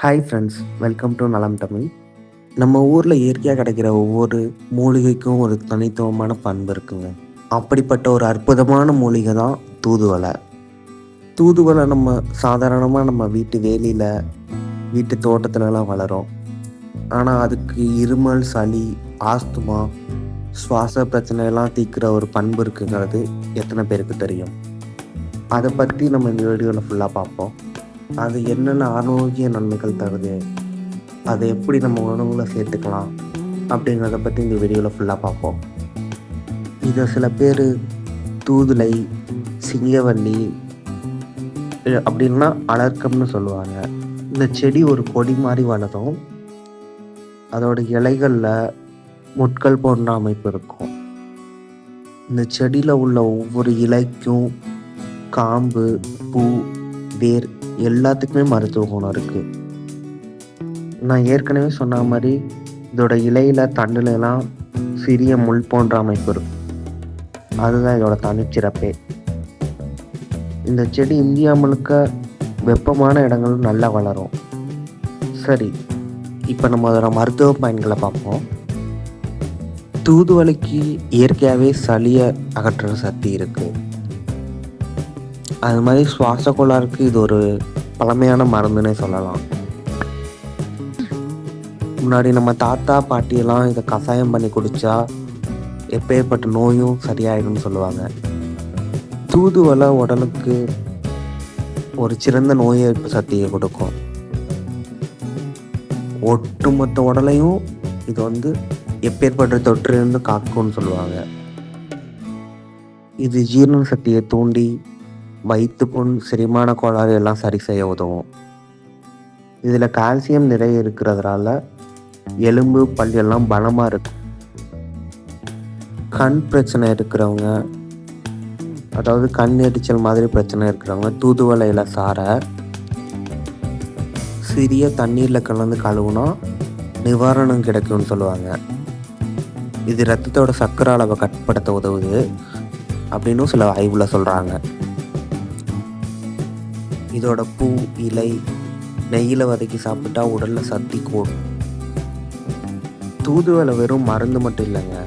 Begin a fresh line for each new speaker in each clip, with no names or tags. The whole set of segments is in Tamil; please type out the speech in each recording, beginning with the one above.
ஹாய் ஃப்ரெண்ட்ஸ் வெல்கம் டு நலம் தமிழ் நம்ம ஊரில் இயற்கையாக கிடைக்கிற ஒவ்வொரு மூலிகைக்கும் ஒரு தனித்துவமான பண்பு இருக்குங்க. அப்படிப்பட்ட ஒரு அற்புதமான மூலிகை தான் தூதுவளை. தூதுவளை நம்ம சாதாரணமாக நம்ம வீட்டு வேலியில் வீட்டு தோட்டத்துலலாம் வளரும். ஆனால் அதுக்கு இருமல் சளி ஆஸ்துமா சுவாச பிரச்சனையெல்லாம் தீர்க்கிற ஒரு பண்பு இருக்குங்கிறது எத்தனை பேருக்கு தெரியும்? அதை பற்றி நம்ம இந்த வீடியோவில் ஃபுல்லாக பார்ப்போம். அது என்னென்ன ஆரோக்கிய நன்மைகள் தருது? அதை எப்படி நம்ம உணவுகளை சேர்த்துக்கலாம்? அப்படிங்கிறத பற்றி இந்த வீடியோவில் ஃபுல்லாக பார்ப்போம். இதை சில பேர் தூதுளை சிங்கவல்லி அப்படின்னா அலர்க்கம்னு சொல்லுவாங்க. இந்த செடி ஒரு கொடி மாதிரி வளரும். அதோட இலைகளில் முட்கள் போன்ற அமைப்பு இருக்கும். இந்த செடியில் உள்ள ஒவ்வொரு இலைக்கும் காம்பு பூ வேர் எல்லாத்துக்குமே மருத்துவ குணம் இருக்கு. நான் ஏற்கனவே சொன்ன மாதிரி இதோட இலையில தண்டுல எல்லாம் சிறிய முள் போன்ற அமைப்பு இருக்கும் அதுதான் இதோட தனிச்சிறப்பே. இந்த செடி இந்தியா முழுக்க வெப்பமான இடங்கள் நல்லா வளரும். சரி இப்போ நம்ம அதோட மருத்துவ பயன்களை பார்ப்போம். தூதுவளைக்கு இயற்கையாகவே சளியை அகற்றுற சக்தி இருக்குது அது மாதிரி சுவாச கோளாறுக்கு இது ஒரு பழமையான மருந்துன்னே சொல்லலாம். முன்னாடி நம்ம தாத்தா பாட்டியெல்லாம் இதை கஷாயம் பண்ணி குடிச்சா எப்பேற்பட்ட நோயும் சரியாயிடும்னு சொல்லுவாங்க. தூதுவளை உடலுக்கு ஒரு சிறந்த நோய் எதிர்ப்பு சக்தியை கொடுக்கும். ஒட்டுமொத்த உடலையும் இது வந்து எப்பேற்பட்ட தொற்றிலிருந்து காக்கும்னு சொல்லுவாங்க. இது ஜீரண சக்தியை தூண்டி வயிற்று புண் செரிமான கோளாறு எல்லாம் சரி செய்ய உதவும். இதில் கால்சியம் நிறைய இருக்கிறதுனால எலும்பு பல் எல்லாம் பலமாக இருக்கு கண் பிரச்சனை இருக்கிறவங்க அதாவது கண் எரிச்சல் மாதிரி பிரச்சனை இருக்கிறவங்க தூதுவளையில சார சிறிய தண்ணீரில் கலந்து கழுவுனா நிவாரணம் கிடைக்கும்னு சொல்லுவாங்க. இது ரத்தத்தோட சர்க்கரை அளவை கட்டுப்படுத்த உதவுது அப்படின்னு சில ஆய்வில் சொல்கிறாங்க இதோட பூ இலை நெய்யில் வதக்கி சாப்பிட்டா உடலில் சக்தி கூடும். தூதுவளை வெறும் மருந்து மட்டும் இல்லைங்க.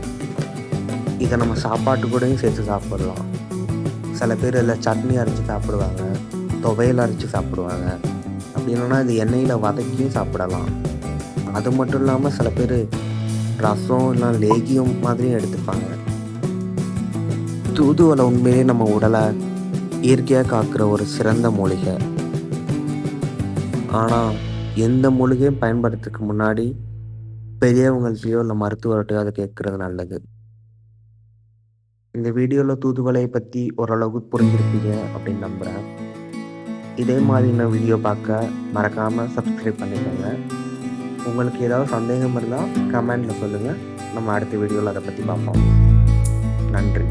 இதை நம்ம சாப்பாட்டு கூடயும் சேர்த்து சாப்பிடலாம். சில பேர் இதில் சட்னி அரைச்சி சாப்பிடுவாங்க துவையல் அரைச்சி சாப்பிடுவாங்க. அப்படி இல்லைன்னா இது எண்ணெயில் வதக்கியும் சாப்பிடலாம். அது மட்டும் இல்லாமல் சில பேர் ரசம் இல்லை லேகியம் மாதிரியும் எடுத்துப்பாங்க. தூதுவளை உண்மையிலேயே நம்ம உடலை இயற்கையாக காக்கிற ஒரு சிறந்த மூலிகை. ஆனால் எந்த மூலிகையும் பயன்படுத்துறதுக்கு முன்னாடி பெரியவங்கள்ட்டையோ இல்லை மருத்துவர்கிட்டையோ அதை கேட்குறது நல்லது. இந்த வீடியோவில் தூதுவளையை பற்றி ஓரளவுக்கு புரிஞ்சிருப்பீங்க அப்படின்னு நம்புகிறேன் இதே மாதிரி நான் வீடியோ பார்க்க மறக்காமல் சப்ஸ்கிரைப் பண்ணிக்கோங்க. உங்களுக்கு ஏதாவது சந்தேகம் இருந்தால் கமெண்டில் சொல்லுங்கள் நம்ம அடுத்த வீடியோவில் அதை பற்றி பார்ப்போம். நன்றி.